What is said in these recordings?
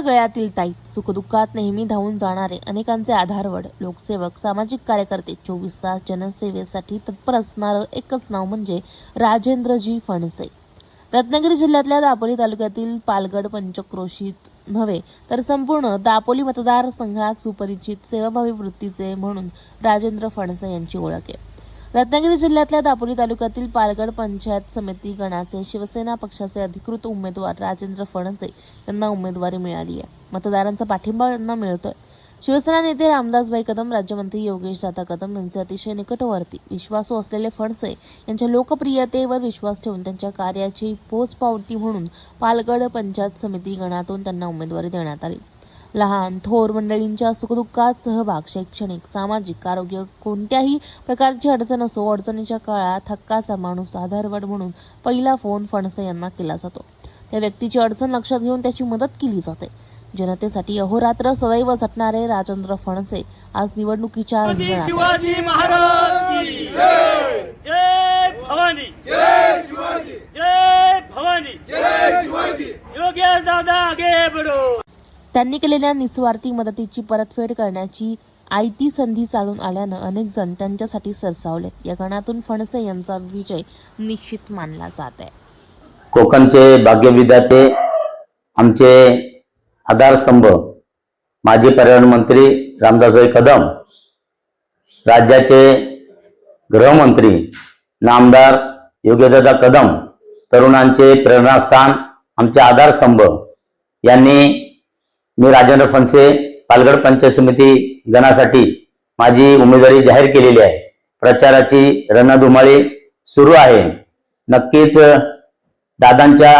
त्यांच्या गळ्यातील ताई सुखदुःखात नेहमी धावून जाणारे अनेकांचे आधारवड. लोकसेवक सामाजिक कार्यकर्ते चोवीस तास जनसेवेसाठी तत्पर असणारं एकच नाव म्हणजे राजेंद्रजी फणसे. रत्नागिरी जिल्ह्यातल्या दापोली तालुक्यातील पालगड पंचक्रोशीत नव्हे तर संपूर्ण दापोली मतदारसंघात सुपरिचित सेवाभावी वृत्तीचे म्हणून राजेंद्र फणसे यांची ओळख आहे. रत्नागिरी जिल्ह्यातल्या दापोली तालुक्यातील पालगड पंचायत समिती गणाचे शिवसेना पक्षाचे अधिकृत उमेदवार राजेंद्र फणसे यांना उमेदवारी मिळाली आहे. मतदारांचा पाठिंबा यांना मिळतोय. शिवसेना नेते रामदासभाई कदम राज्यमंत्री योगेश दादा कदम यांचे अतिशय निकटवर्ती विश्वासू असलेले फणसे यांच्या लोकप्रियतेवर विश्वास ठेवून त्यांच्या कार्याची पोचपावती म्हणून पालगड पंचायत समिती गणातून त्यांना उमेदवारी देण्यात आली. लहान थोर मंडळींच्या सुखदुःखात सहभाग शैक्षणिक सामाजिक आरोग्य कोणत्याही प्रकारची अडचण असो अडचणीच्या काळात हक्काचा माणूस आधारवड म्हणून पहिला फोन फणसे यांना केला जातो. त्या व्यक्तीची अडचण लक्षात घेऊन त्याची मदत केली जाते. जनतेसाठी अहोरात्र सदैव झटणारे राजेंद्र फणसे आज निवडणुकीच्या. शिवाजी महाराज त्यांनी केलेल्या निस्वार्थी मदतीची परतफेड करण्याची आयती संधी चालून आल्यानं अनेक जण त्यांच्यासाठी सरसावलेत या गणातून फणसे यांचा विजय निश्चित मानला जात आहे. कोकणचे भाग्यविधाते आमचे आधारस्तंभ माजी पर्यावरण मंत्री रामदासभाई कदम राज्याचे गृहमंत्री नामदार योगेदादा कदम तरुणांचे प्रेरणास्थान आमचे आधारस्तंभ यांनी मी राजेंद्र फणसे पालगड पंचायत समिती गणासाठी माझी उमेदवारी जाहीर केलेली आहे. प्रचाराची रणधुमाळी सुरू आहे. नक्कीच दादांच्या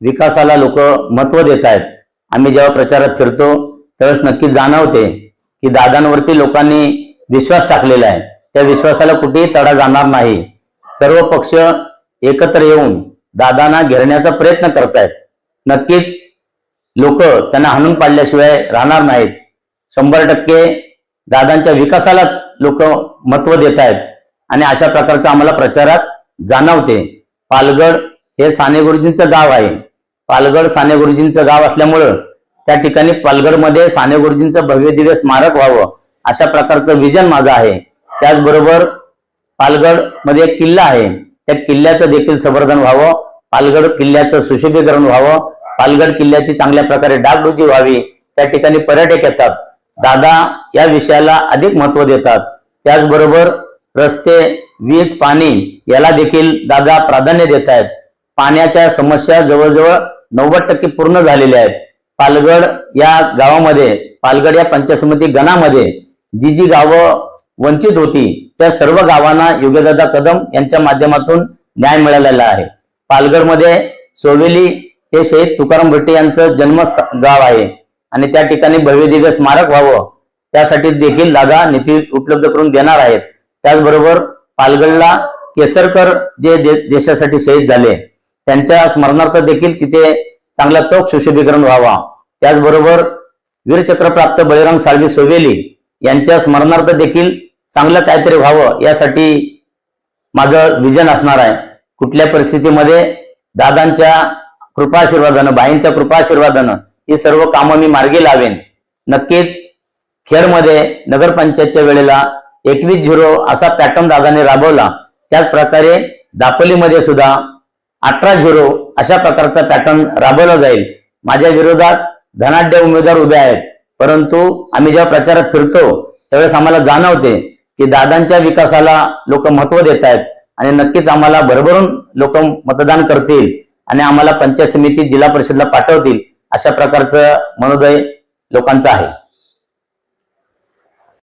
विकासाला लोक महत्त्व देत आहेत. आम्ही जेव्हा प्रचारात फिरतो त्यावेळेस नक्की जाणवते की दादांवरती लोकांनी विश्वास टाकलेला आहे. त्या विश्वासाला कुठेही तडा जाणार नाही. सर्व पक्ष एकत्र येऊन दादांना घेरण्याचा प्रयत्न करतायत. नक्कीच लोक त्यांना हाणून पाडल्याशिवाय राहणार नाहीत. शंभर टक्के दादांच्या विकासालाच लोक महत्त्व देत आहेत आणि अशा प्रकारचं आम्हाला प्रचारात जाणवते. पालगड हे साने गुरुजींचं गाव आहे. पालगड साने गुरुजींचं गाव असल्यामुळं त्या ठिकाणी पालगडमध्ये साने गुरुजींचं भव्य दिव्य स्मारक व्हावं अशा प्रकारचं विजन माझं आहे. त्याचबरोबर पालगडमध्ये एक किल्ला आहे. त्या किल्ल्याचं देखील संवर्धन व्हावं. पालगड किल्ल्याचं सुशोभीकरण व्हावं. पालगड किल्ल्याची चांगल्या प्रकारे डागडुजी व्हावी त्या ठिकाणी पर्यटक येतात. दादा या विषयाला अधिक महत्त्व देतात. त्याचबरोबर रस्ते वीज पाणी याला देखील दादा प्राधान्य देत आहेत पाण्याच्या समस्या जवळजवळ नव्वद टक्के पूर्ण झालेल्या आहेत. पालगड या गावामध्ये पालगड या पंचायत गणामध्ये जी जी गावं वंचित होती त्या सर्व गावांना योग्यदादा कदम यांच्या माध्यमातून न्याय मिळालेला आहे. पालगडमध्ये सोवेली हे शहीद तुकाराम भट्टे यांचं जन्म गाव आहे. आणि त्या ठिकाणी भव्य दिव्य स्मारक व्हावं. त्यासाठी देखील दादा निधी उपलब्ध करून देणार आहेत. त्याचबरोबर पालगडला केसरकर जे दे- देशासाठी शहीद झाले त्यांच्या स्मरणार्थ देखील तिथे चांगला चौक सुशोभीकरण व्हावा. त्याचबरोबर वीरचक्रप्राप्त बळीराम साळवी सोवेली यांच्या स्मरणार्थ देखील चांगलं काहीतरी व्हावं यासाठी माझं विजन असणार आहे. कुठल्या परिस्थितीमध्ये दादांच्या कृपाशीर्वादानं बाईंच्या कृपाशीर्वादानं ही सर्व कामं मी मार्गी लावेन. नक्कीच खेडमध्ये नगरपंचायतच्या वेळेला एकवीस झिरो असा पॅटर्न दादाने राबवला. त्याच प्रकारे दापोलीमध्ये सुद्धा अठरा झिरो अशा प्रकारचा पॅटर्न राबवला जाईल. माझ्या विरोधात धनाढ्य उमेदवार उभे आहेत. परंतु आम्ही जेव्हा प्रचारात फिरतो त्यावेळेस आम्हाला जाणवते की दादांच्या विकासाला लोक महत्त्व देत आहेत आणि नक्कीच आम्हाला भरभरून लोक मतदान करतील. आणि आम्हाला पंचायत समिती जिल्हा परिषदला पाठवतील अशा प्रकारचं मनोदय लोकांचं आहे.